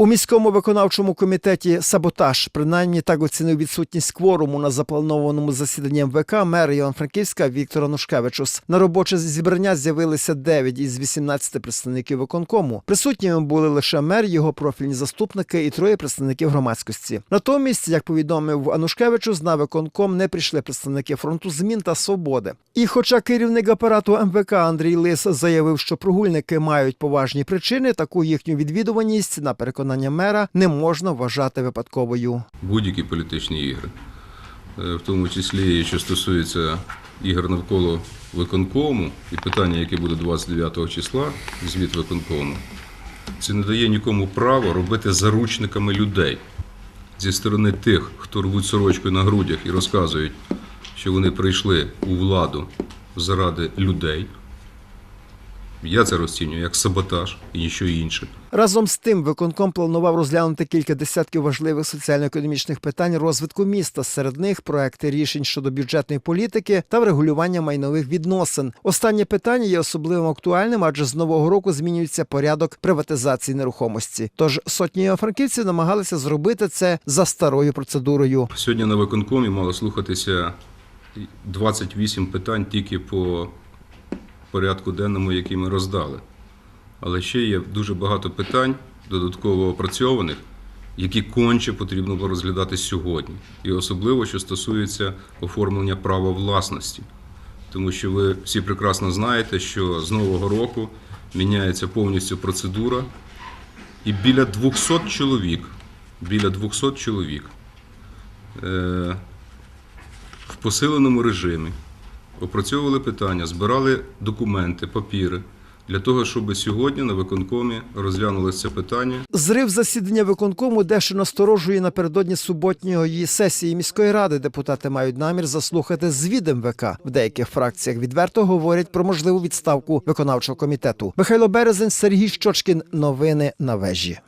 У міському виконавчому комітеті саботаж принаймні так оцінив відсутність кворуму на запланованому засіданні МВК мер Іван-Франківська Віктор Анушкевичус. На робоче зібрання з'явилися 9 із 18 представників виконкому. Присутніми були лише мер, його профільні заступники і троє представників громадськості. Натомість, як повідомив Анушкевичус, на виконком не прийшли представники фронту змін та свободи. І, хоча керівник апарату МВК Андрій Лис заявив, що прогульники мають поважні причини, таку їхню відвідуваність на переконання мера не можна вважати випадковою. будь-які політичні ігри, Е, в тому числі, що стосується ігор навколо виконкому і питання, яке буде 29 числа, звіт виконкому, це не дає нікому права робити заручниками людей зі сторони тих, хто рвуть сорочкою на грудях і розказують, що вони прийшли у владу заради людей. Я це розцінюю як саботаж і ніщо інше. Разом з тим, виконком планував розглянути кілька десятків важливих соціально-економічних питань розвитку міста. Серед них проекти рішень щодо бюджетної політики та врегулювання майнових відносин. Останнє питання є особливо актуальним, адже з нового року змінюється порядок приватизації нерухомості. Тож сотні франківців намагалися зробити це за старою процедурою. Сьогодні на виконкомі мало слухатися 28 питань тільки по порядку денному, який ми роздали. Але ще є дуже багато питань, додатково опрацьованих, які конче потрібно було розглядати сьогодні. І особливо, що стосується оформлення права власності. Тому що ви всі прекрасно знаєте, що з нового року міняється повністю процедура, і біля 200 чоловік, біля 200 чоловік е, в посиленому режимі опрацьовували питання, збирали документи, папіри для того, щоб сьогодні на виконкомі розглянули це питання Зрив засідання виконкому дещо насторожує напередодні суботньої сесії міської ради. Депутати мають намір заслухати звіт МВК. В деяких фракціях відверто говорять про можливу відставку виконавчого комітету. Михайло Березень, Сергій Щочкін. Новини на вежі.